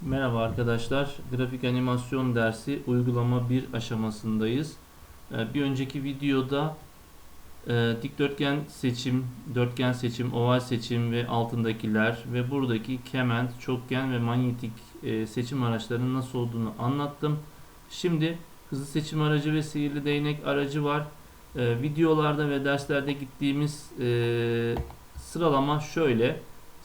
Merhaba arkadaşlar. Grafik animasyon dersi uygulama 1 aşamasındayız. Ee, Bir önceki videoda e, dikdörtgen seçim, dörtgen seçim, oval seçim ve altındakiler ve buradaki kement, çokgen ve manyetik e, seçim araçlarının nasıl olduğunu anlattım. Şimdi hızlı seçim aracı ve sihirli değnek aracı var. Ee, Videolarda ve derslerde gittiğimiz e, sıralama şöyle.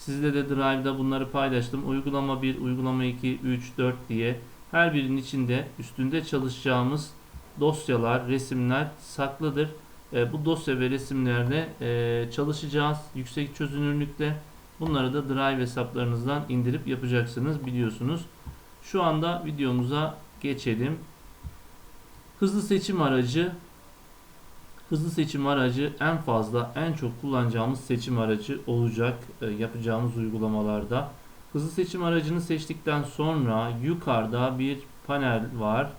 Sizle de Drive'da bunları paylaştım. Uygulama 1, uygulama 2, 3, 4 diye her birinin içinde üstünde çalışacağımız dosyalar, resimler saklıdır. E, bu dosya ve resimlerle e, çalışacağız yüksek çözünürlükte. Bunları da Drive hesaplarınızdan indirip yapacaksınız biliyorsunuz. Şu anda videomuza geçelim. Hızlı seçim aracı Hızlı seçim aracı en fazla en çok kullanacağımız seçim aracı olacak e, yapacağımız uygulamalarda. Hızlı seçim aracını seçtikten sonra yukarıda bir panel var.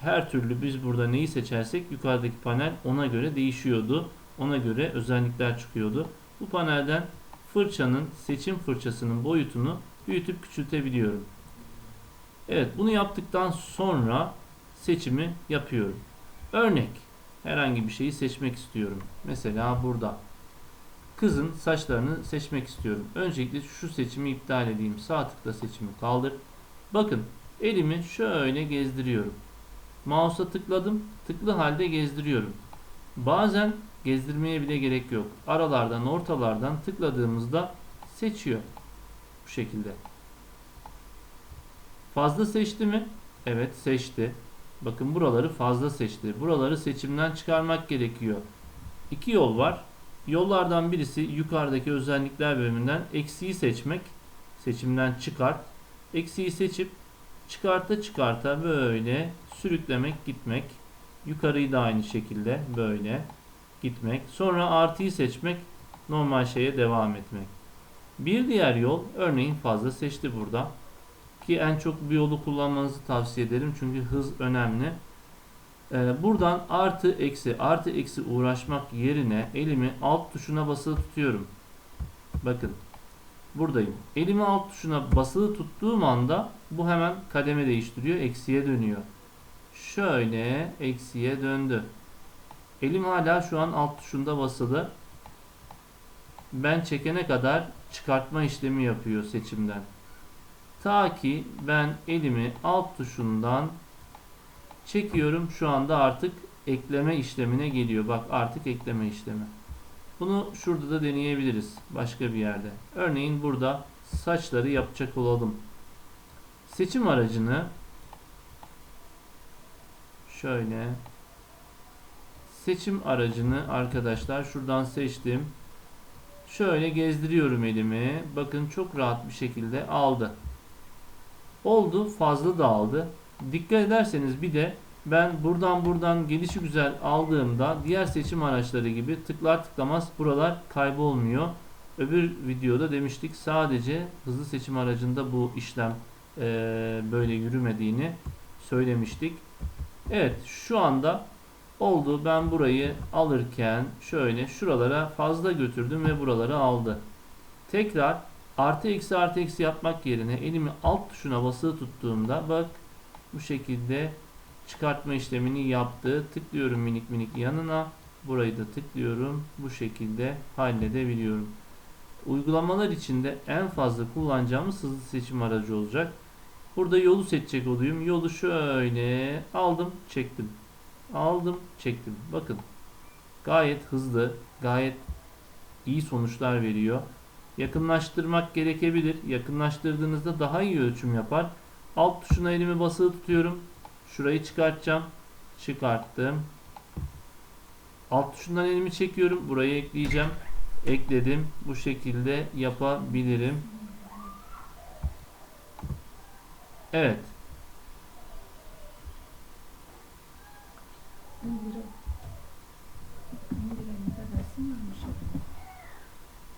Her türlü biz burada neyi seçersek yukarıdaki panel ona göre değişiyordu. Ona göre özellikler çıkıyordu. Bu panelden fırçanın seçim fırçasının boyutunu büyütüp küçültebiliyorum. Evet bunu yaptıktan sonra seçimi yapıyorum. Örnek herhangi bir şeyi seçmek istiyorum. Mesela burada. Kızın saçlarını seçmek istiyorum. Öncelikle şu seçimi iptal edeyim. Sağ tıkla seçimi kaldır. Bakın elimi şöyle gezdiriyorum. Mouse'a tıkladım. Tıklı halde gezdiriyorum. Bazen gezdirmeye bile gerek yok. Aralardan ortalardan tıkladığımızda seçiyor. Bu şekilde. Fazla seçti mi? Evet seçti. Bakın buraları fazla seçti. Buraları seçimden çıkarmak gerekiyor. İki yol var. Yollardan birisi yukarıdaki özellikler bölümünden eksiği seçmek. Seçimden çıkart. Eksiği seçip çıkarta çıkarta böyle sürüklemek gitmek. Yukarıyı da aynı şekilde böyle gitmek. Sonra artıyı seçmek. Normal şeye devam etmek. Bir diğer yol örneğin fazla seçti burada ki en çok bu yolu kullanmanızı tavsiye ederim çünkü hız önemli. Ee, buradan artı eksi artı eksi uğraşmak yerine elimi alt tuşuna basılı tutuyorum. Bakın buradayım. Elimi alt tuşuna basılı tuttuğum anda bu hemen kademe değiştiriyor. Eksiye dönüyor. Şöyle eksiye döndü. Elim hala şu an alt tuşunda basılı. Ben çekene kadar çıkartma işlemi yapıyor seçimden. Ta ki ben elimi alt tuşundan çekiyorum. Şu anda artık ekleme işlemine geliyor. Bak artık ekleme işlemi. Bunu şurada da deneyebiliriz. Başka bir yerde. Örneğin burada saçları yapacak olalım. Seçim aracını şöyle seçim aracını arkadaşlar şuradan seçtim. Şöyle gezdiriyorum elimi. Bakın çok rahat bir şekilde aldı. Oldu fazla da aldı. Dikkat ederseniz bir de ben buradan buradan gelişi güzel aldığımda diğer seçim araçları gibi tıklar tıklamaz buralar kaybolmuyor. Öbür videoda demiştik sadece hızlı seçim aracında bu işlem e, böyle yürümediğini söylemiştik. Evet şu anda oldu. Ben burayı alırken şöyle şuralara fazla götürdüm ve buraları aldı. Tekrar artı eksi artı eksi yapmak yerine elimi alt tuşuna basılı tuttuğumda bak bu şekilde çıkartma işlemini yaptı. Tıklıyorum minik minik yanına. Burayı da tıklıyorum. Bu şekilde halledebiliyorum. Uygulamalar içinde en fazla kullanacağımız hızlı seçim aracı olacak. Burada yolu seçecek olayım. Yolu şöyle aldım, çektim. Aldım, çektim. Bakın. Gayet hızlı, gayet iyi sonuçlar veriyor. Yakınlaştırmak gerekebilir. Yakınlaştırdığınızda daha iyi ölçüm yapar. Alt tuşuna elimi basılı tutuyorum. Şurayı çıkartacağım. Çıkarttım. Alt tuşundan elimi çekiyorum. Burayı ekleyeceğim. Ekledim. Bu şekilde yapabilirim. Evet.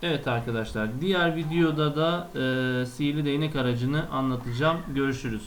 Evet arkadaşlar. Diğer videoda da e, sihirli değnek aracını anlatacağım. Görüşürüz.